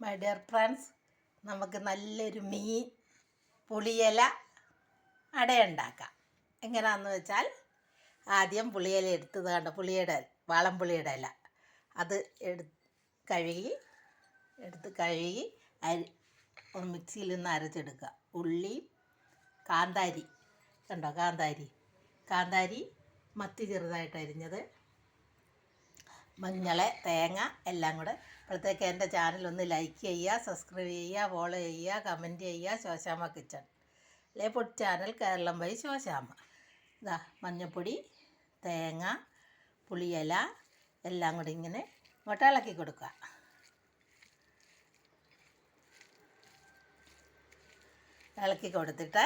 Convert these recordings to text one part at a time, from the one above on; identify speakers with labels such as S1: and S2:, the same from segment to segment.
S1: My dear friends നമുക്ക് നല്ലൊരു മീൻ പുളിയില അടയുണ്ടാക്കാം. എങ്ങനെയാണെന്ന് വെച്ചാൽ ആദ്യം പുളിയില എടുത്തത് കണ്ട? പുളിയുടെ വാളംപുളിയുടെ ഇല. അത് എടു കഴുകി എടുത്ത് കഴുകി അരി മിക്സിയിൽ നിന്ന് അരച്ചെടുക്കുക. ഉള്ളി കാന്താരി. കണ്ടോ? കാന്താരി. കാന്താരി മത്തി ചെറുതായിട്ട് അരിഞ്ഞത് മഞ്ഞൾ തേങ്ങ എല്ലാം കൂടെ. അപ്പോഴത്തേക്ക് എന്റെ ഒന്ന് ലൈക്ക് ചെയ്യുക സബ്സ്ക്രൈബ് ചെയ്യുക ഫോളോ ചെയ്യുക കമന്റ് ചെയ്യുക. ശോശാമ്മ കിച്ചൺ. അല്ലേ പൊട്ടി ചാനൽ കേരളം വൈ ശോശാമ്മ. ഇതാ മഞ്ഞപ്പൊടി തേങ്ങ പുളിയില എല്ലാം കൂടി ഇങ്ങനെ ഇങ്ങോട്ട് ഇളക്കി കൊടുക്കുക. ഇളക്കി കൊടുത്തിട്ട്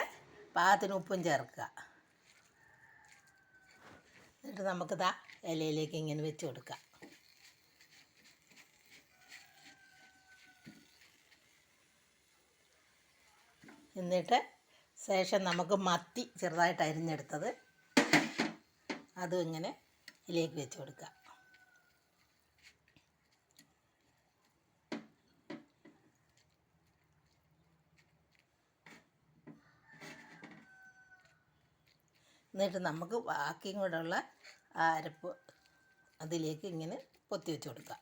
S1: പാകത്തിന് ഉപ്പും ചേർക്കുക. എന്നിട്ട് നമുക്കിതാ ഇലയിലേക്ക് ഇങ്ങനെ വെച്ച് കൊടുക്കാം എന്നിട്ട് ശേഷം നമുക്ക് മത്തി ചെറുതായിട്ട് അരിഞ്ഞെടുത്തത്. അതും ഇങ്ങനെ ഇതിലേക്ക് വെച്ച് കൊടുക്കുക. എന്നിട്ട് നമുക്ക് ബാക്കിയും കൂടെ ഉള്ള ആ അരപ്പ് അതിലേക്ക് ഇങ്ങനെ പൊത്തി വെച്ച് കൊടുക്കാം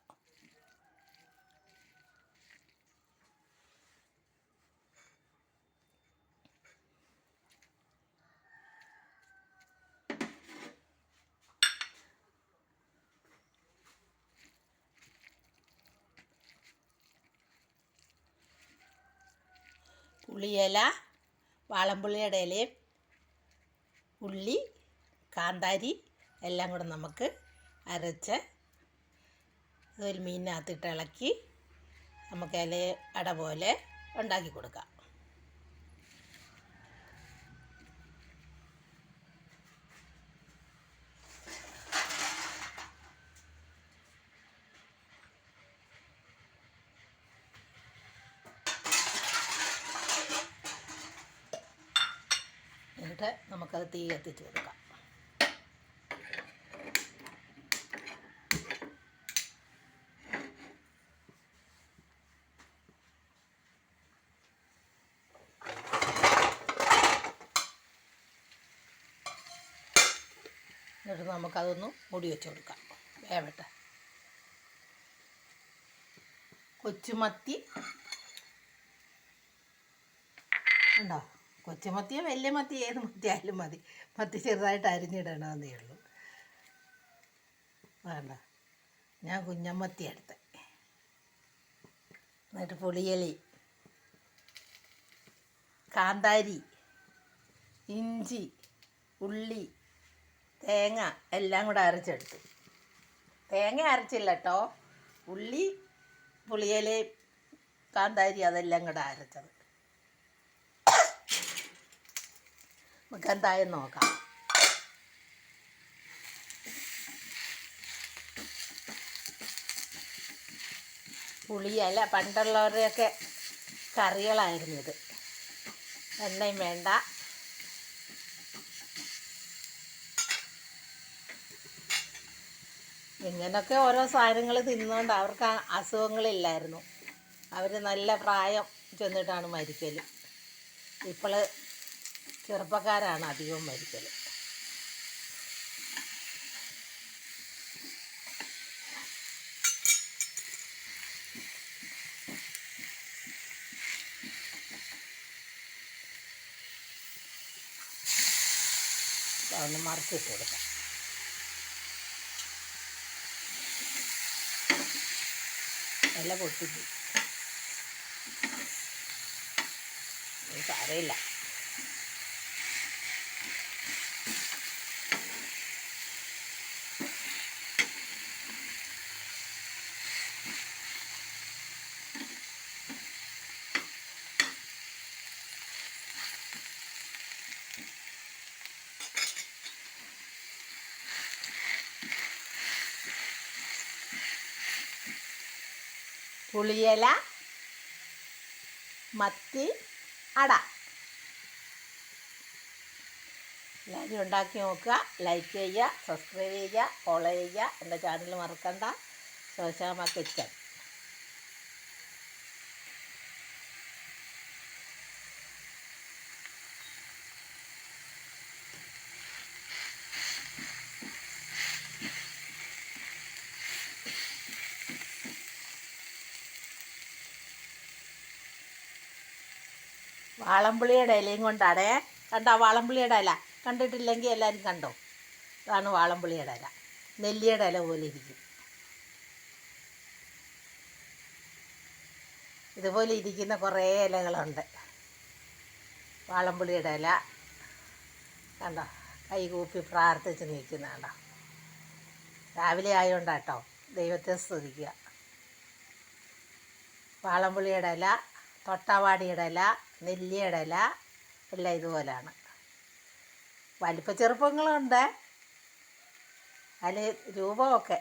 S1: പുളിയില വാളംപുള്ളിയുടെ ഇലയും ഉള്ളി കാന്താരി എല്ലാം കൂടെ നമുക്ക് അരച്ച് ഒരു മീനിനകത്തിട്ട് ഇളക്കി നമുക്ക് ഇല അട പോലെ ഉണ്ടാക്കി കൊടുക്കാം. എന്നിട്ട് നമുക്കത് തീ കത്തിച്ച് കൊടുക്കാം. എന്നിട്ട് നമുക്കതൊന്ന് മൂടി വെച്ച് കൊടുക്കാം. വേവട്ടെ. കൊച്ചുമത്തി. ഉണ്ടോ? കൊച്ചുമത്തിയോ വലിയ മത്തി ഏത് മത്തി ആയാലും മതി. മത്തി ചെറുതായിട്ട് അരിഞ്ഞിടണമെന്നേ ഉള്ളൂ. വേണ്ട. ഞാൻ കുഞ്ഞമ്മത്തി എടുത്ത്. എന്നിട്ട് പുളിയലി. കാന്താരി. ഇഞ്ചി. ഉള്ളി. തേങ്ങ എല്ലാം കൂടെ അരച്ചെടുത്തു. തേങ്ങ അരച്ചില്ല കേട്ടോ ഉള്ളി പുളിയില കാന്താരി അതെല്ലാം കൂടെ അരച്ചത്. നമുക്ക് എന്തായാലും നോക്കാം. പുളിയല്ല പണ്ടുള്ളവരുടെയൊക്കെ കറികളായിരുന്നു ഇത്. എണ്ണയും വേണ്ട. ഇങ്ങനൊക്കെ ഓരോ സാധനങ്ങൾ തിന്നുകൊണ്ട് അവർക്ക് അസുഖങ്ങളില്ലായിരുന്നു. അവർ നല്ല പ്രായം ചെന്നിട്ടാണ് മരിക്കൽ ഇപ്പോൾ ചെറുപ്പക്കാരാണ് അധികവും മരിക്കൽ ഒന്ന് മറിച്ചിട്ട് കൊടുക്കാം. ഇല പൊട്ടിപ്പോ സാരമില്ല പുളിയില മത്തി അട. എല്ലാവരും ഉണ്ടാക്കി നോക്കുക ലൈക്ക് ചെയ്യുക സബ്സ്ക്രൈബ് ചെയ്യുക ഫോളോ ചെയ്യുക. എന്റെ ചാനൽ മറക്കണ്ട. ശോശാമ കിച്ചൺ. വാളംപുളിയുടെ ഇലയും കൊണ്ടാടേ കണ്ടോ വാളംപുളിയുടെ ഇല? കണ്ടിട്ടില്ലെങ്കിൽ എല്ലാവരും കണ്ടോ? അതാണ് വാളംപുളിയുടെ ഇല. നെല്ലിയുടെ ഇല പോലെ ഇരിക്കും. ഇതുപോലെ ഇരിക്കുന്ന കുറേ ഇലകളുണ്ട്. വാളംപുളിയുടെ ഇല. കണ്ടോ? കൈ കൂപ്പി പ്രാർത്ഥിച്ച് നിൽക്കുന്ന കണ്ടോ? രാവിലെ ആയതുകൊണ്ടാട്ടോ ദൈവത്തെ സ്തുതിക്കുക. വാളംപുളിയുടെ ഇല. തൊട്ടാവാടിയുടെ ഇല നെല്ലിയുടെ ഇല എല്ലാം ഇതുപോലെയാണ് വലിപ്പ ചെറുപ്പങ്ങളുണ്ട്. അതിൽ രൂപമൊക്കെ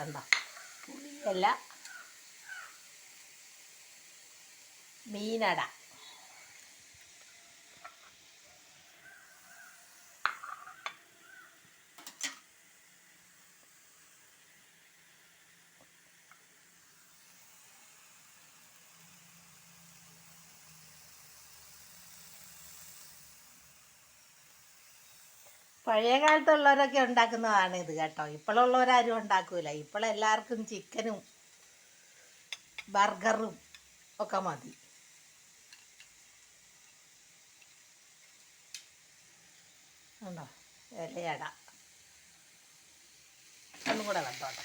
S1: കണ്ടോ പുളിയല്ല മീനട. പഴയ കാലത്തുള്ളവരൊക്കെ ഉണ്ടാക്കുന്നതാണ് ഇത് കേട്ടോ. ഇപ്പോഴുള്ളവരാരും ഉണ്ടാക്കൂല. ഇപ്പോഴെല്ലാവർക്കും ചിക്കനും ബർഗറും ഒക്കെ മതി. ഉണ്ടോ? ഇലയട. ഒന്നും കൂടെ കണ്ടോട്ടെ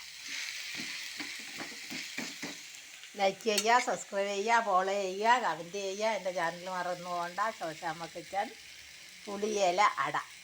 S1: ലൈക്ക് ചെയ്യുക സബ്സ്ക്രൈബ് ചെയ്യുക ഫോളോ ചെയ്യുക കമന്റ് ചെയ്യുക. എന്റെ ചാനൽ മറന്നു പോകണ്ട ശോശാമ്മ കിച്ചൻ പുളിയില അട.